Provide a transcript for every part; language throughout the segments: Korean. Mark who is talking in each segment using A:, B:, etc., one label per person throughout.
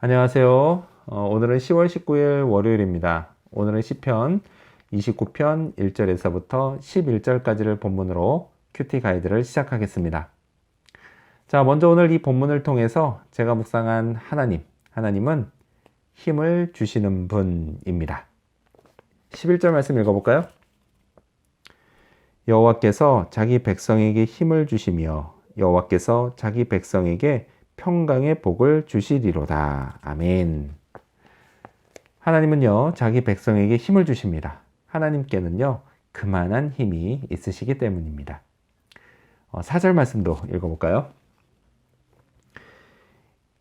A: 안녕하세요. 어, 오늘은 10월 19일 월요일입니다. 오늘은 시편 29편 1절에서부터 11절까지를 본문으로 큐티 가이드를 시작하겠습니다. 자, 먼저 오늘 이 본문을 통해서 제가 묵상한 하나님, 하나님은 힘을 주시는 분입니다. 11절 말씀 읽어볼까요? 여호와께서 자기 백성에게 힘을 주시며 여호와께서 자기 백성에게 평강의 복을 주시리로다. 아멘. 하나님은요, 자기 백성에게 힘을 주십니다. 하나님께는요, 그만한 힘이 있으시기 때문입니다. 어, 4절 말씀도 읽어볼까요?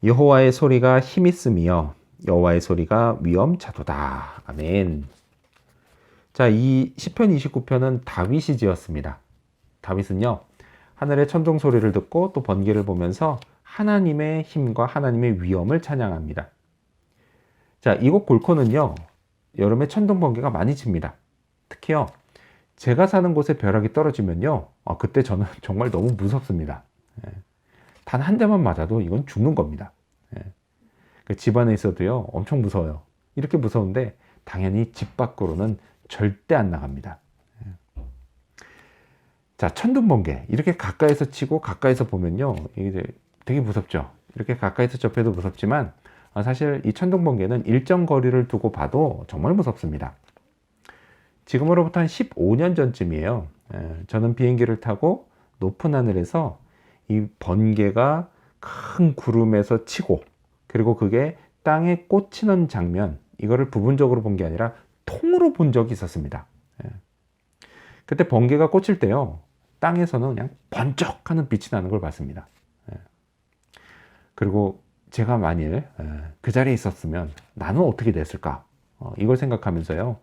A: 여호와의 소리가 힘있으며 여호와의 소리가 위엄차도다. 아멘. 자, 이 시편 29편은 다윗이 지었습니다. 다윗은요, 하늘의 천둥 소리를 듣고 또 번개를 보면서 하나님의 힘과 하나님의 위엄을 찬양합니다. 자, 이곳 골코는요, 여름에 천둥 번개가 많이 칩니다. 특히요, 제가 사는 곳에 벼락이 떨어지면요, 아, 그때 저는 정말 너무 무섭습니다. 예. 단한 대만 맞아도 이건 죽는 겁니다. 예. 그 집안에 있어도요, 엄청 무서워요. 이렇게 무서운데, 당연히 집 밖으로는 절대 안 나갑니다. 예. 자, 천둥 번개. 이렇게 가까이서 치고 가까이서 보면요, 이게 되게 무섭죠. 이렇게 가까이서 접해도 무섭지만 어, 사실 이 천둥 번개는 일정 거리를 두고 봐도 정말 무섭습니다. 지금으로부터 한 15년 전쯤이에요. 저는 비행기를 타고 높은 하늘에서 이 번개가 큰 구름에서 치고 그리고 그게 땅에 꽂히는 장면 이거를 부분적으로 본 게 아니라 통으로 본 적이 있었습니다. 그때 번개가 꽂힐 때요 땅에서는 그냥 번쩍 하는 빛이 나는 걸 봤습니다. 그리고 제가 만일 그 자리에 있었으면 나는 어떻게 됐을까? 어, 이걸 생각하면서요.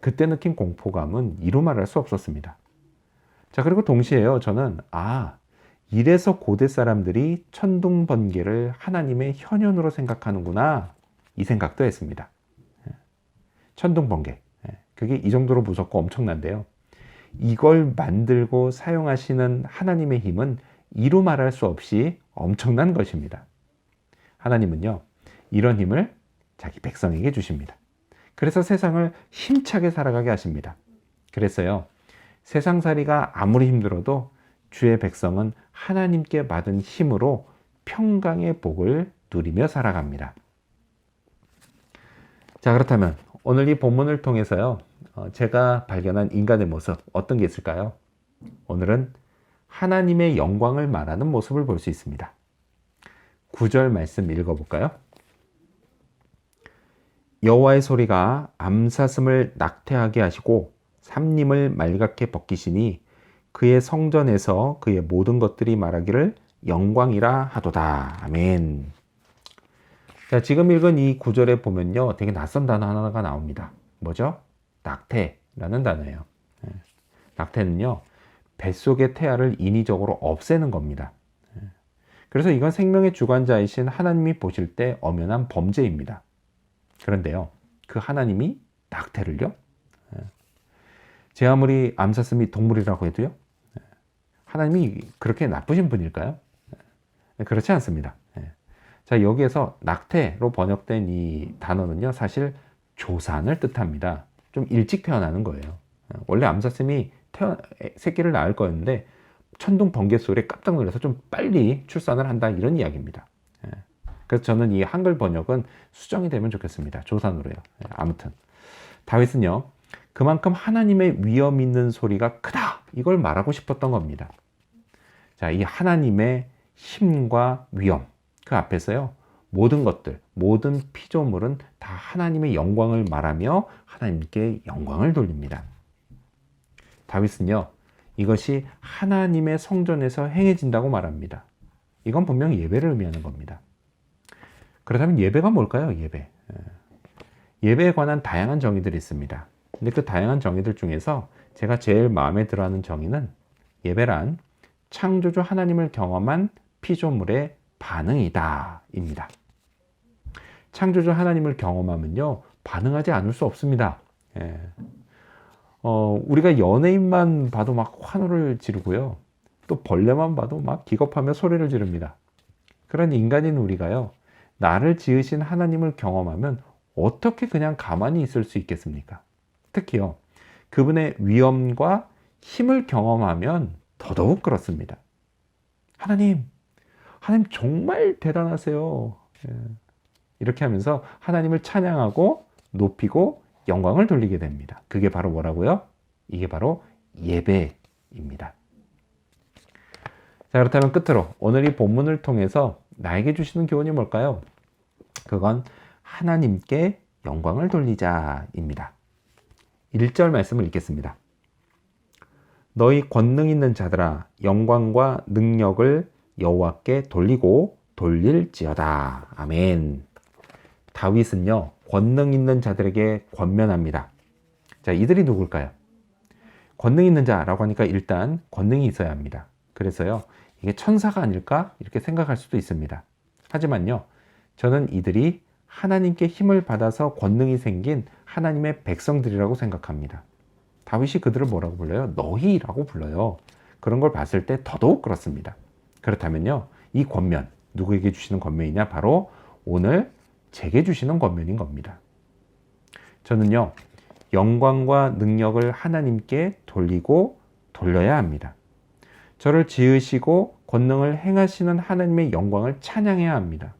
A: 그때 느낀 공포감은 이루 말할 수 없었습니다. 자, 그리고 동시에요. 저는, 아, 이래서 고대 사람들이 천둥 번개를 하나님의 현현으로 생각하는구나. 이 생각도 했습니다. 천둥 번개. 그게 이 정도로 무섭고 엄청난데요. 이걸 만들고 사용하시는 하나님의 힘은 이루 말할 수 없이 엄청난 것입니다. 하나님은요, 이런 힘을 자기 백성에게 주십니다. 그래서 세상을 힘차게 살아가게 하십니다. 그래서요, 세상살이가 아무리 힘들어도 주의 백성은 하나님께 받은 힘으로 평강의 복을 누리며 살아갑니다. 자, 그렇다면 오늘 이 본문을 통해서요, 어, 제가 발견한 인간의 모습 어떤 게 있을까요? 오늘은 하나님의 영광을 말하는 모습을 볼 수 있습니다. 9절 말씀 읽어볼까요? 여호와의 소리가 암사슴을 낙태하게 하시고 삼림을 말갛게 벗기시니 그의 성전에서 그의 모든 것들이 말하기를 영광이라 하도다. 아멘. 자, 지금 읽은 이 구절에 보면요. 되게 낯선 단어 하나가 나옵니다. 뭐죠? 낙태라는 단어예요. 예. 낙태는요. 뱃속의 태아를 인위적으로 없애는 겁니다. 그래서 이건 생명의 주관자이신 하나님이 보실 때 엄연한 범죄입니다. 그런데요, 그 하나님이 낙태를요? 예. 제 아무리 암사슴이 동물이라고 해도요, 예. 하나님이 그렇게 나쁘신 분일까요? 예. 그렇지 않습니다. 자, 여기에서 낙태로 번역된 이 단어는요, 사실 조산을 뜻합니다. 좀 일찍 태어나는 거예요. 원래 암사슴이 태어, 새끼를 낳을 거였는데, 천둥 번개 소리에 깜짝 놀라서 좀 빨리 출산을 한다 이런 이야기입니다. 예. 그래서 저는 이 한글 번역은 수정이 되면 좋겠습니다. 조산으로요. 예. 아무튼 다윗은요 그만큼 하나님의 위험 있는 소리가 크다 이걸 말하고 싶었던 겁니다. 자, 이 하나님의 힘과 위험 그 앞에서요 모든 것들 모든 피조물은 다 하나님의 영광을 말하며 하나님께 영광을 돌립니다. 다윗은요 이것이 하나님의 성전에서 행해진다고 말합니다. 이건 분명히 예배를 의미하는 겁니다. 그렇다면 예배가 뭘까요? 예배. 예. 예배에 관한 다양한 정의들이 있습니다. 근데 그 다양한 정의들 중에서 제가 제일 마음에 들어 하는 정의는 예배란 창조주 하나님을 경험한 피조물의 반응이다. 입니다. 창조주 하나님을 경험하면요, 반응하지 않을 수 없습니다. 예. 어, 우리가 연예인만 봐도 막 환호를 지르고요. 또 벌레만 봐도 막 기겁하며 소리를 지릅니다. 그런 인간인 우리가요. 나를 지으신 하나님을 경험하면 어떻게 그냥 가만히 있을 수 있겠습니까? 특히요, 그분의 위엄과 힘을 경험하면 더더욱 그렇습니다. 하나님, 하나님 정말 대단하세요. 예. 이렇게 하면서 하나님을 찬양하고 높이고 영광을 돌리게 됩니다. 그게 바로 뭐라고요? 이게 바로 예배입니다. 자, 그렇다면 끝으로 오늘 이 본문을 통해서 나에게 주시는 교훈이 뭘까요? 그건 하나님께 영광을 돌리자입니다. 1절 말씀을 읽겠습니다. 너희 권능 있는 자들아 영광과 능력을 여호와께 돌리고 돌릴지어다. 아멘. 다윗은요, 권능 있는 자들에게 권면합니다. 자, 이들이 누굴까요? 권능 있는 자라고 하니까 일단 권능이 있어야 합니다. 그래서요, 이게 천사가 아닐까? 이렇게 생각할 수도 있습니다. 하지만요, 저는 이들이 하나님께 힘을 받아서 권능이 생긴 하나님의 백성들이라고 생각합니다. 다윗이 그들을 뭐라고 불러요? 너희라고 불러요. 그런 걸 봤을 때 더더욱 그렇습니다. 그렇다면요, 이 권면, 누구에게 주시는 권면이냐? 바로 오늘 제게 주시는 권면인 겁니다. 저는요, 영광과 능력을 하나님께 돌리고 돌려야 합니다. 저를 지으시고 권능을 행하시는 하나님의 영광을 찬양해야 합니다.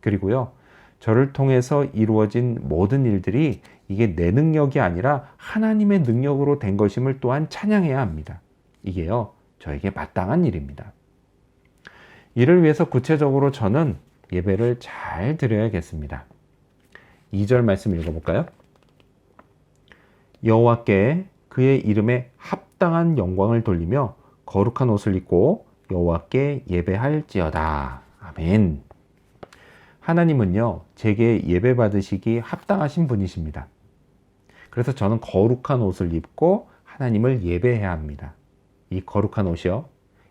A: 그리고요, 저를 통해서 이루어진 모든 일들이 이게 내 능력이 아니라 하나님의 능력으로 된 것임을 또한 찬양해야 합니다. 이게요, 저에게 마땅한 일입니다. 이를 위해서 구체적으로 저는 예배를 잘 드려야겠습니다. 2절 말씀 읽어볼까요? 여호와께 그의 이름에 합당한 영광을 돌리며 거룩한 옷을 입고 여호와께 예배할지어다. 아멘. 하나님은요, 제게 예배 받으시기 합당하신 분이십니다. 그래서 저는 거룩한 옷을 입고 하나님을 예배해야 합니다. 이 거룩한 옷이요.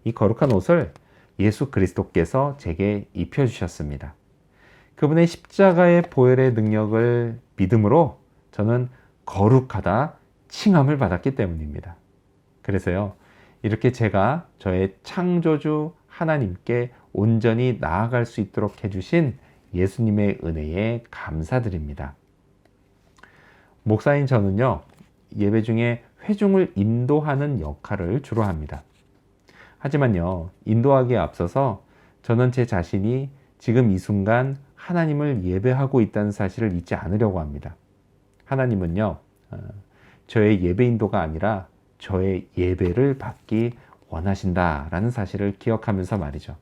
A: 이 거룩한 옷을 예수 그리스도께서 제게 입혀주셨습니다. 그분의 십자가의 보혈의 능력을 믿음으로 저는 거룩하다 칭함을 받았기 때문입니다. 그래서요, 이렇게 제가 저의 창조주 하나님께 온전히 나아갈 수 있도록 해주신 예수님의 은혜에 감사드립니다. 목사인 저는요, 예배 중에 회중을 인도하는 역할을 주로 합니다. 하지만요, 인도하기에 앞서서 저는 제 자신이 지금 이 순간 하나님을 예배하고 있다는 사실을 잊지 않으려고 합니다. 하나님은요, 어, 저의 예배 인도가 아니라 저의 예배를 받기 원하신다라는 사실을 기억하면서 말이죠.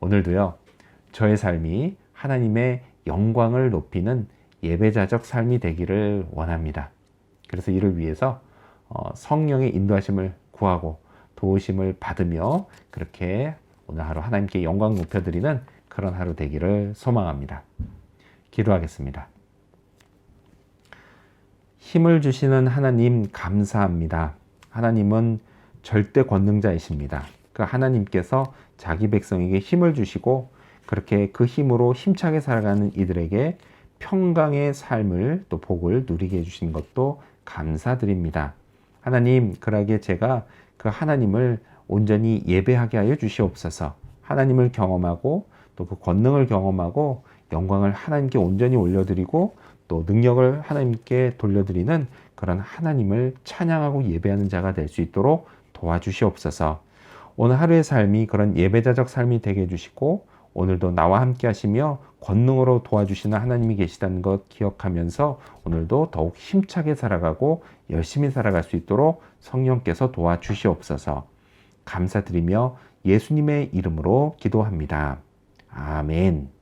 A: 오늘도요, 저의 삶이 하나님의 영광을 높이는 예배자적 삶이 되기를 원합니다. 그래서 이를 위해서 어, 성령의 인도하심을 구하고 도우심을 받으며 그렇게 오늘 하루 하나님께 영광 높여드리는 그런 하루 되기를 소망합니다. 기도하겠습니다. 힘을 주시는 하나님 감사합니다. 하나님은 절대 권능자이십니다. 그 하나님께서 자기 백성에게 힘을 주시고 그렇게 그 힘으로 힘차게 살아가는 이들에게 평강의 삶을 또 복을 누리게 해주신 것도 감사드립니다. 하나님, 그러기에 제가 그 하나님을 온전히 예배하게 하여 주시옵소서. 하나님을 경험하고 또 그 권능을 경험하고 영광을 하나님께 온전히 올려드리고 또 능력을 하나님께 돌려드리는 그런 하나님을 찬양하고 예배하는 자가 될 수 있도록 도와주시옵소서. 오늘 하루의 삶이 그런 예배자적 삶이 되게 해주시고 오늘도 나와 함께 하시며 권능으로 도와주시는 하나님이 계시다는 것 기억하면서 오늘도 더욱 힘차게 살아가고 열심히 살아갈 수 있도록 성령께서 도와주시옵소서 감사드리며 예수님의 이름으로 기도합니다. 아멘.